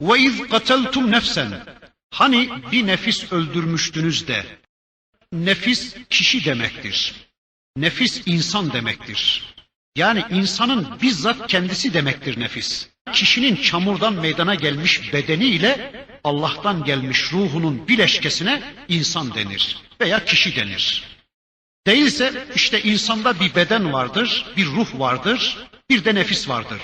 Ve iz kateltum nefsen. Hani bir nefis öldürmüştünüz de. Nefis kişi demektir. Nefis insan demektir. Yani insanın bizzat kendisi demektir nefis. Kişinin çamurdan meydana gelmiş bedeniyle Allah'tan gelmiş ruhunun bileşkesine insan denir veya kişi denir. Değilse işte insanda bir beden vardır, bir ruh vardır, bir de nefis vardır.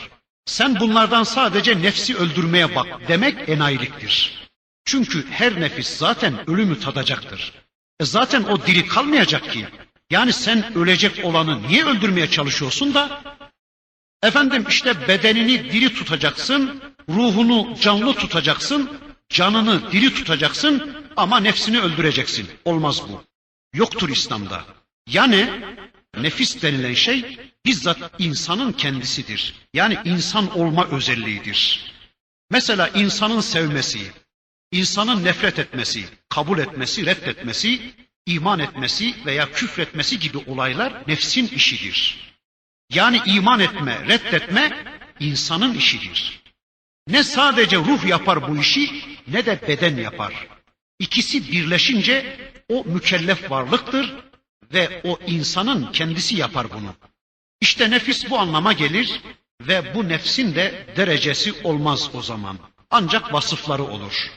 Sen bunlardan sadece nefsi öldürmeye bak demek enayiliktir. Çünkü her nefis zaten ölümü tadacaktır. E zaten o diri kalmayacak ki. Yani sen ölecek olanı niye öldürmeye çalışıyorsun da? Efendim işte bedenini diri tutacaksın, ruhunu canlı tutacaksın, canını diri tutacaksın ama nefsini öldüreceksin. Olmaz bu. Yoktur İslam'da. Yani nefis denilen şey bizzat insanın kendisidir. Yani insan olma özelliğidir. Mesela insanın sevmesi, insanın nefret etmesi, kabul etmesi, reddetmesi, iman etmesi veya küfretmesi gibi olaylar nefsin işidir. Yani iman etme, reddetme insanın işidir. Ne sadece ruh yapar bu işi ne de beden yapar. İkisi birleşince o mükellef varlıktır ve o insanın kendisi yapar bunu. İşte nefis bu anlama gelir ve bu nefsin de derecesi olmaz o zaman. Ancak vasıfları olur.